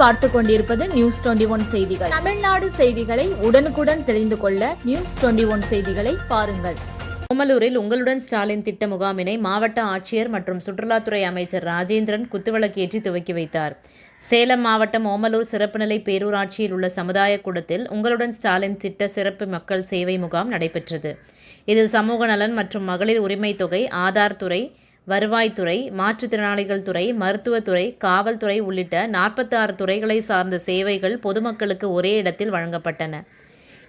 பார்த்து கொண்டிருப்பது news twenty one செய்திகள். தமிழ்நாடு செய்திகளை உடனுக்குடன் தெரிந்து கொள்ள நியூஸ் டுவெண்டி ஒன் செய்திகளை பாருங்கள். ஓமலூரில் உங்களுடன் ஸ்டாலின் திட்ட முகாமினை மாவட்ட ஆட்சியர் மற்றும் சுற்றுலாத்துறை அமைச்சர் ராஜேந்திரன் குத்துவிளக்கேற்றி துவக்கி வைத்தார். சேலம் மாவட்டம் ஓமலூர் சிறப்பு நிலை பேரூராட்சியில் உள்ள சமுதாய கூடத்தில் உங்களுடன் ஸ்டாலின் திட்ட சிறப்பு மக்கள் சேவை முகாம் நடைபெற்றது. இதில் சமூக நலன் மற்றும் மகளிர் உரிமை தொகை ஆதார் துறை வருவாய்த்துறை மாற்றுத்திறனாளிகள் துறை மருத்துவத்துறை காவல்துறை உள்ளிட்ட நாற்பத்தாறு துறைகளை சார்ந்த சேவைகள் பொதுமக்களுக்கு ஒரே இடத்தில் வழங்கப்பட்டன.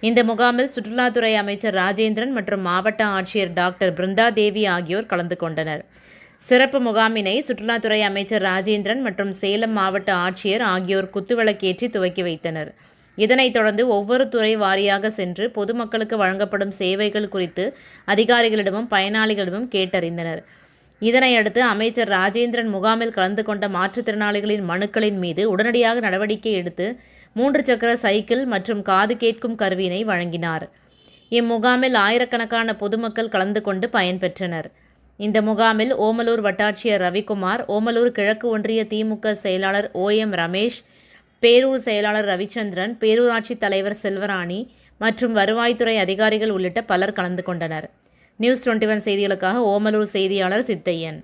இந்த முகாமில் சுற்றுலாத்துறை அமைச்சர் ராஜேந்திரன் மற்றும் மாவட்ட ஆட்சியர் டாக்டர் பிருந்தா தேவி ஆகியோர் கலந்து கொண்டனர். சிறப்பு முகாமினை சுற்றுலாத்துறை அமைச்சர் ராஜேந்திரன் மற்றும் சேலம் மாவட்ட ஆட்சியர் ஆகியோர் குத்துவிளக்கேற்றி துவக்கி வைத்தனர். இதனைத் தொடர்ந்து ஒவ்வொரு துறை வாரியாக சென்று பொதுமக்களுக்கு வழங்கப்படும் சேவைகள் குறித்து அதிகாரிகளிடமும் பயனாளிகளிடமும் கேட்டறிந்தனர். இதனையடுத்து அமைச்சர் ராஜேந்திரன் முகாமில் கலந்து கொண்ட மாற்றுத்திறனாளிகளின் மனுக்களின் மீது உடனடியாக நடவடிக்கை எடுத்து மூன்று சக்கர சைக்கிள் மற்றும் காது கேட்கும் கருவியினை வழங்கினார். இம்முகாமில் ஆயிரக்கணக்கான பொதுமக்கள் கலந்து கொண்டு பயன்பெற்றனர். இந்த முகாமில் ஓமலூர் வட்டாட்சியர் ரவிக்குமார் ஓமலூர் கிழக்கு ஒன்றிய திமுக செயலாளர் ஓ எம் ரமேஷ் பேரூர் செயலாளர் ரவிச்சந்திரன் பேரூராட்சி தலைவர் செல்வராணி மற்றும் வருவாய்த்துறை அதிகாரிகள் உள்ளிட்ட பலர் கலந்து கொண்டனர். நியூஸ் டுவெண்ட்டி ஒன் செய்திகளுக்காக ஓமலூர் செய்தியாளர் சித்தையன்.